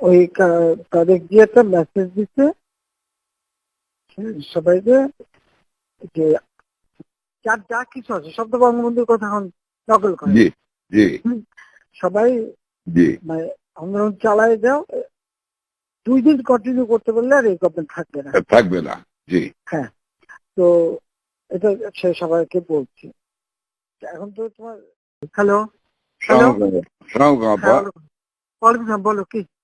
ওই তাদের গিয়ে একটা মেসেজ দিচ্ছে সবাইকে যে যার যা কিছু আছে সব তো বঙ্গবন্ধুর কথা এখন নকল করে। সবাই মানে আন্দোলন চালায় যাও দুই দিন কন্টিনিউ করতে পারলে আর এই গভর্নমেন্ট থাকবে না। থাকবে না জি। হ্যাঁ তো এটা সে সবাইকে বলছি। এখন তো তোমার হ্যালো? হ্যালো? সালাম বলো কি?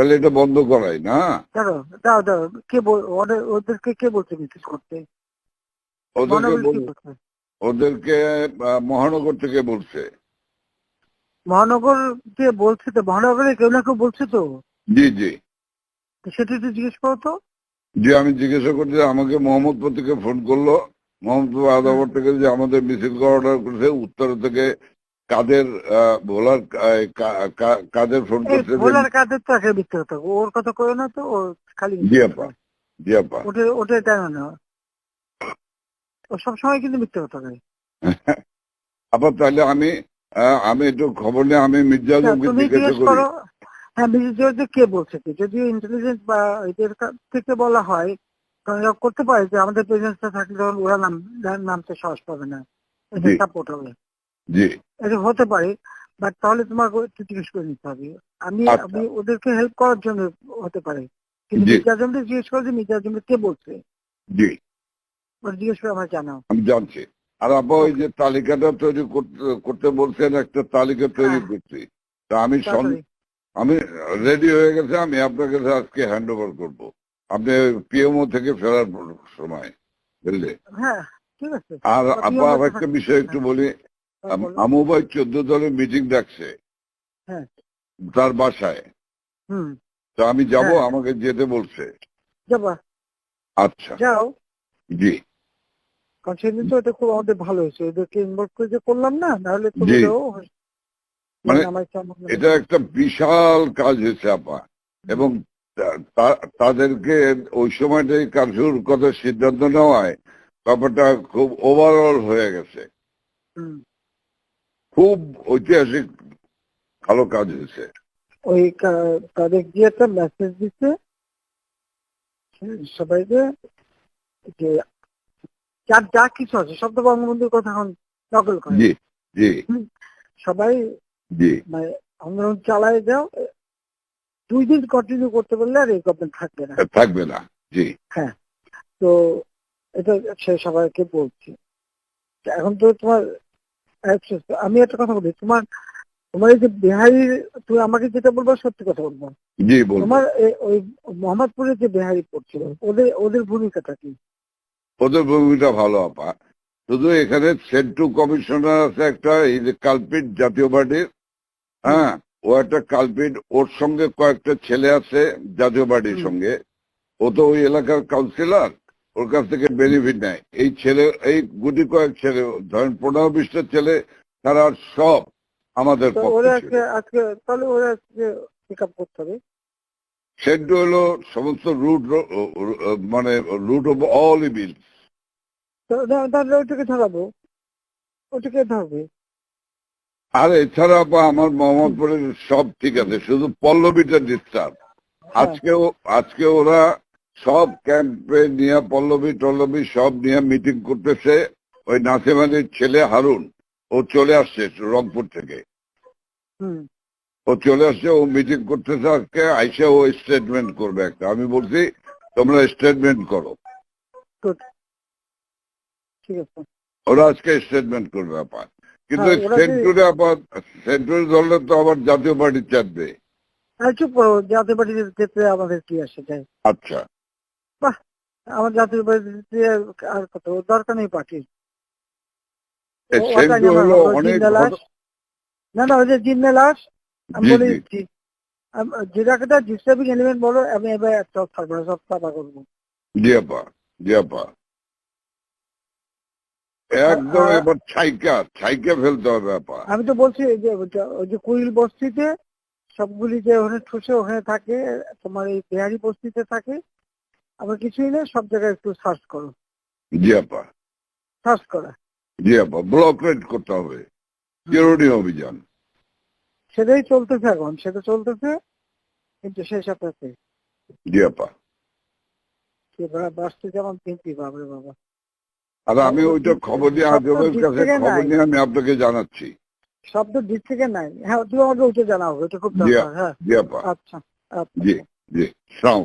তাহলে এটা বন্ধ করাই না? দাঁড়ো দাও দাও কে ওদেরকে কে বলছে মিছিল করতে? ওদেরকে মহানগর কি বলছে? ওদেরকে মহানগর থেকে বলছে। মহানগর কে বলছে তো? মহানগরে কেউ না কেউ বলছে তো? জি জি। সেটা একটু জিজ্ঞেস করো তো। যে আমি জিজ্ঞাসা করছি আমাকে মোহাম্মদপুর থেকে ফোন করল। মোহাম্মদপুর আদাবর থেকে যে আমাদের মিছিল করা অর্ডার করেছে উত্তর থেকে কাদের কা- কাদের ফোন করছে? যে- কাদের তো একটা মিথ্যে কথা ওর কথা কয়ে না তো ও খালি জি আপা জি আপা। ওটা ওটা টানো না। ও সবসময় কিন্তু মিথ্যে কথা কয়। আপা তাহলে আমি আমি একটু খবর নিয়ে আমি মির্জা আচ্ছা, জিজ্ঞাসা করি। হ্যাঁ মিসেস জর্জে কে বলছে কি? যদি ইন্টেলিজেন্স বা এদের থেকে বলা হয় তখন করতে পারে যে আমাদের প্রেজেন্সটা থাকলে তখন ওরা নাম নামতে সাহস পাবে না। সাপোর্ট হবে। জি। এটা হতে পারে বাট তাহলে তোমাকে একটু জিজ্ঞেস করে নিতে হবে। আমি আচ্ছা। আমি ওদেরকে হেল্প করার জন্য হতে পারে। কিন্তু। মির্জা আজমকে জিজ্ঞেস করে যে মির্জা আজমকে কে বলছে। জি। ওটা জিজ্ঞেস করে আমার জানাও। আমি জানছি। আর আপা ওই যে তালিকাটা তৈরি করতে বলছেন একটা তালিকা তৈরি হ্যাঁ। করছি। তা আমি আমি রেডি হয়ে গেছে আমি আপনাকে আজকে হ্যান্ড ওভার করব। আপনি পিএমও থেকে ফেরার সময় বুঝলে? হ্যাঁ আর আপা আর একটা বিষয় একটু বলি। ভাই চোদ্দ দলের মিটিং ডাকছে। হ্যাঁ। তার বাসায়। হুম। তো আমি যাব হ্যাঁ। আমাকে যেতে বলছে। আচ্ছা। যাও। জি। কারণ সেদিন তো এটা খুব আমাদের ভালো হয়েছে। ওদেরকে ইনভলভ করে যে করলাম না নাহলে মানে। এটা একটা বিশাল কাজ হয়েছে আপা। এবং তাদেরকে ওই সময়টাই কারফিউর কথা সিদ্ধান্ত নেওয়ায় ব্যাপারটা খুব ওভারঅল হয়ে গেছে। হুম। খুব ঐতিহাসিক ভালো কাজ হয়েছে। ওই তাদের গিয়ে একটা মেসেজ দিচ্ছে সবাইকে যে যার যা কিছু আছে তো বঙ্গবন্ধুর কথা এখন নকল করে। সবাই মানে আন্দোলন চালায় যাও দুই দিন কন্টিনিউ করতে পারলে আর এই গভর্নমেন্ট থাকবে না। থাকবে না জি। তো এটা সে সবাইকে বলছি। এখন তো তোমার আমি একটা কথা বলি। তোমার তোমার এই যে বিহারি তুমি আমাকে যেটা বলব সত্যি কথা বলব। জি বলুন তোমার ওই মোহাম্মদপুরে যে বিহারি পড়ছিল ওদের ওদের ভূমিকাটা কি? ওদের ভূমিটা ভালো আপা। শুধু এখানে সেন্টু কমিশনার আছে একটা এই যে কালপিট জাতীয় পার্টির হ্যাঁ? ও একটা কালপিট ওর সঙ্গে কয়েকটা ছেলে আছে জাতীয় পার্টির সঙ্গে। ও তো ওই এলাকার কাউন্সিলর ওর কাছ থেকে বেনিফিট নেয়। এই ছেলে এই গুটি কয়েক ছেলে ধরেন পনেরো বিশটা ছেলে তারা সব আমাদের। আজকে আজকে আজকে সেন্টু হলো সমস্ত রুট মানে রুট অফ অল ইভিল তাহলে ওটাকে ধরাবো। ওটাকে ধরবে। আর এছাড়া আমার মোহাম্মদপুরের সব ঠিক আছে শুধু পল্লবীটা ডিস্টার্ব আজকেও আজকে ওরা সব ক্যাম্পে নিয়ে পল্লবী টল্লবী সব নিয়ে মিটিং করতেছে ওই নাসিমানির ছেলে হারুন। ও চলে আসছে রংপুর থেকে। ও চলে আসছে ও মিটিং করতেছে আজকে আইসে ও স্টেটমেন্ট করবে একটা। আমি বলছি তোমরা স্টেটমেন্ট করো। ঠিক আছে। ওরা আজকে স্টেটমেন্ট করবে আপা কিন্তু সেন্টুরে আবার সেন্টুরি দলে তো আবার জাতীয় পার্টি চাপবে। আর চুপ করো জাতীয় আমাদের কি আসে যায়? আচ্ছা আমার জাতীয় পার্টিতে আর কত দরকার নেই পার্টির না না ওই যে জিন্নে লাশ আমি বলে দিচ্ছি যেটাকে ডিস্টার্বিং এলিমেন্ট বলো আমি এবার একটা থাকব না, সব করব। জি আপা জি আপা। একদম এবার ছাইকা ছাইকা ফেলতে হবে আপা। আমি তো বলছি যে ওই যে কুইল বস্তিতে সবগুলি যে ওখানে ঠুসে ওখানে থাকে তোমার এই বিহারি বস্তিতে থাকে আবার কিছুই নেই সব জায়গায় একটু সার্চ করো। জি আপা। সার্চ করা। জি আপা ব্লক রেড করতে হবে। জরুরি অভিযান। সেটাই চলতেছে এখন সেটা চলতেছে কিন্তু সেই সাথে জি আপা। যে বাসতে যেমন কিনতি বাবরে বাবা। আর আমি ওইটা খবর নিয়ে আজমের কাছে খবর নিয়ে আমি আপনাকে জানাচ্ছি। শব্দ দিক থেকে নাই। হ্যাঁ তুমি আমাকে ওইটা জানাও ওইটা খুব দরকার হ্যাঁ। জি আপা। আচ্ছা আচ্ছা। জি জি সালাম